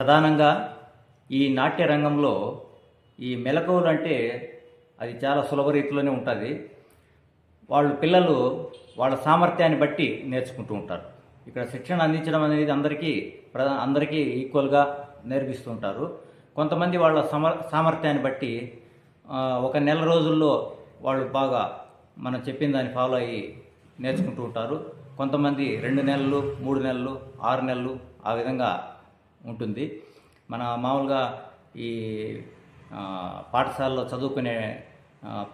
ప్రధానంగా ఈ నాట్య రంగంలో ఈ మెలకువలు అంటే అది చాలా సులభ రీతిలోనే ఉంటుంది. వాళ్ళు పిల్లలు వాళ్ళ సామర్థ్యాన్ని బట్టి నేర్చుకుంటూ ఉంటారు. ఇక్కడ శిక్షణ అందించడం అనేది అందరికీ ప్రధా అందరికీ ఈక్వల్గా నేర్పిస్తూ ఉంటారు. కొంతమంది వాళ్ళ సమర్ సామర్థ్యాన్ని బట్టి ఒక నెల రోజుల్లో వాళ్ళు బాగా మనం చెప్పిన దాన్ని ఫాలో అయ్యి నేర్చుకుంటూ ఉంటారు. కొంతమంది రెండు నెలలు మూడు నెలలు ఆరు నెలలు ఆ విధంగా ఉంటుంది. మన మామూలుగా ఈ పాఠశాలలో చదువుకునే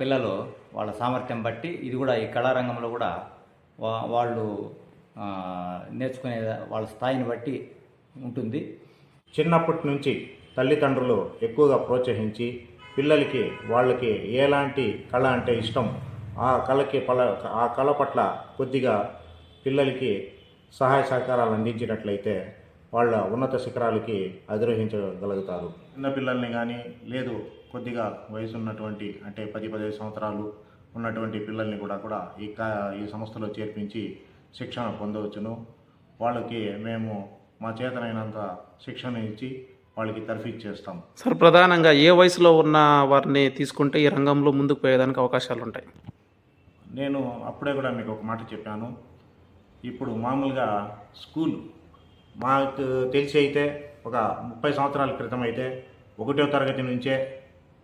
పిల్లలు వాళ్ళ సామర్థ్యం బట్టి ఇది కూడా ఈ కళారంగంలో కూడా వా- వాళ్ళు నేర్చుకునే వాళ్ళ స్థాయిని బట్టి ఉంటుంది. చిన్నప్పటి నుంచి తల్లిదండ్రులు ఎక్కువగా ప్రోత్సహించి పిల్లలకి వాళ్ళకి ఎలాంటి కళ అంటే ఇష్టం ఆ కళకి పల ఆ కళ పట్ల కొద్దిగా పిల్లలకి సహాయ సహకారాలు అందించినట్లయితే వాళ్ళ ఉన్నత శిఖరాలకి అధిరోహించగలుగుతారు. చిన్న పిల్లల్ని కానీ లేదు కొద్దిగా వయసు ఉన్నటువంటి అంటే పది పదిహేను సంవత్సరాలు ఉన్నటువంటి పిల్లల్ని కూడా కూడా ఈ కా ఈ సంస్థలో చేర్పించి శిక్షణ పొందవచ్చును. వాళ్ళకి మేము మా చేతనైనంత శిక్షణ ఇచ్చి వాళ్ళకి తర్ఫీదు చేస్తాం. సార్ ప్రధానంగా ఏ వయసులో ఉన్న వారిని తీసుకుంటే ఈ రంగంలో ముందుకు పోయేదానికి అవకాశాలు ఉంటాయి? నేను అప్పుడే కూడా మీకు ఒక మాట చెప్పాను. ఇప్పుడు మామూలుగా స్కూల్ మాకు తెలిసి అయితే ఒక ముప్పై సంవత్సరాల క్రితం అయితే ఒకటో తరగతి నుంచే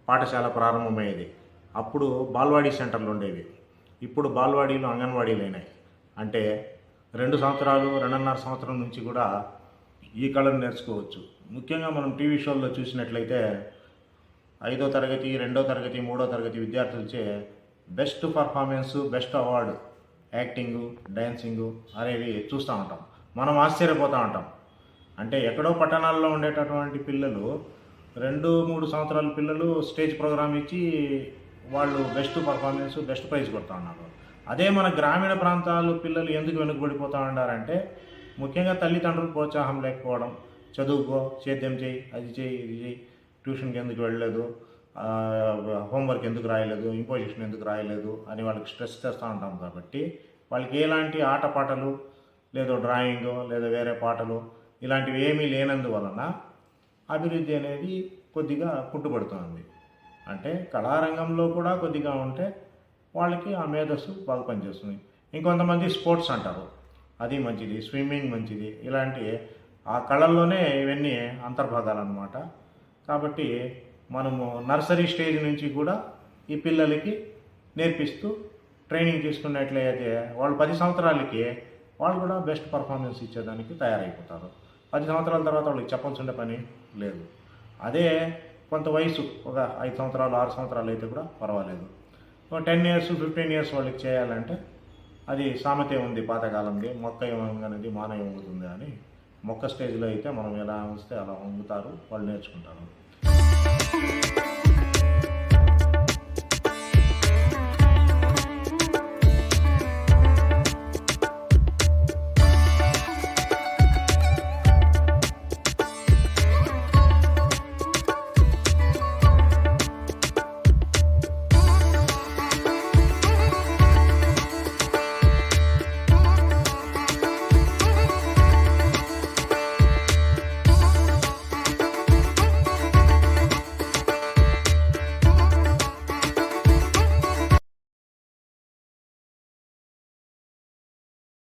పాఠశాల ప్రారంభమయ్యేది. అప్పుడు బాల్వాడీ సెంటర్లు ఉండేవి. ఇప్పుడు బాల్వాడీలు అంగన్వాడీలు అయినాయి. అంటే రెండు సంవత్సరాలు రెండున్నర సంవత్సరం నుంచి కూడా ఈ కళను నేర్చుకోవచ్చు. ముఖ్యంగా మనం టీవీ షోల్లో చూసినట్లయితే ఐదో తరగతి రెండో తరగతి మూడో తరగతి విద్యార్థులచే best performance best award acting dancing అనేవి చూస్తూ ఉంటాం. మనం ఆశ్చర్యపోతూ ఉంటాం. అంటే ఎక్కడో పట్టణాల్లో ఉండేటటువంటి పిల్లలు రెండు మూడు సంవత్సరాల పిల్లలు స్టేజ్ ప్రోగ్రామ్ ఇచ్చి వాళ్ళు బెస్ట్ పర్ఫార్మెన్స్ బెస్ట్ ప్రైజ్ కొడతా ఉన్నారు. అదే మన గ్రామీణ ప్రాంతాలు పిల్లలు ఎందుకు వెనుకబడిపోతూ ఉన్నారంటే ముఖ్యంగా తల్లిదండ్రులు ప్రోత్సాహం లేకపోవడం. చదువుకో సేద్యం చేయి అది చేయి ఇది చేయి ట్యూషన్కి ఎందుకు వెళ్ళలేదు హోంవర్క్ ఎందుకు రాయలేదు ఇంపోజిషన్ ఎందుకు రాయలేదు అని వాళ్ళకి స్ట్రెస్ చేస్తూ ఉంటాం కాబట్టి వాళ్ళకి ఎలాంటి ఆటపాటలు లేదో డ్రాయింగ్ లేదా వేరే పాటలు ఇలాంటివి ఏమీ లేనందువలన అభివృద్ధి అనేది కొద్దిగా కుంటుపడుతుంది. అంటే కళారంగంలో కూడా కొద్దిగా ఉంటే వాళ్ళకి ఆ మేధస్సు బాగా పనిచేస్తుంది. ఇంకొంతమంది స్పోర్ట్స్ అంటారు. అది మంచిది స్విమ్మింగ్ మంచిది ఇలాంటి ఆ కళల్లోనే ఇవన్నీ అంతర్భాగాలు అనమాట కాబట్టి మనము నర్సరీ స్టేజ్ నుంచి కూడా ఈ పిల్లలకి నేర్పిస్తూ ట్రైనింగ్ తీసుకున్నట్లయితే వాళ్ళు పది సంవత్సరాలకి వాళ్ళు కూడా బెస్ట్ పర్ఫార్మెన్స్ ఇచ్చేదానికి తయారైపోతారు. పది సంవత్సరాల తర్వాత వాళ్ళకి చెప్పాల్సిన పని లేదు. అదే కొంత వయసు ఒక ఐదు సంవత్సరాలు ఆరు సంవత్సరాలు అయితే కూడా పర్వాలేదు. టెన్ ఇయర్స్ ఫిఫ్టీన్ ఇయర్స్ వాళ్ళకి చేయాలంటే అది సామెతే ఉంది పాతకాలంది మొక్క ఏమనేది మానవ వంగుతుంది అని. మొక్క స్టేజ్లో అయితే మనం ఎలా ఉంచితే అలా వంగుతారు వాళ్ళు నేర్చుకుంటారు.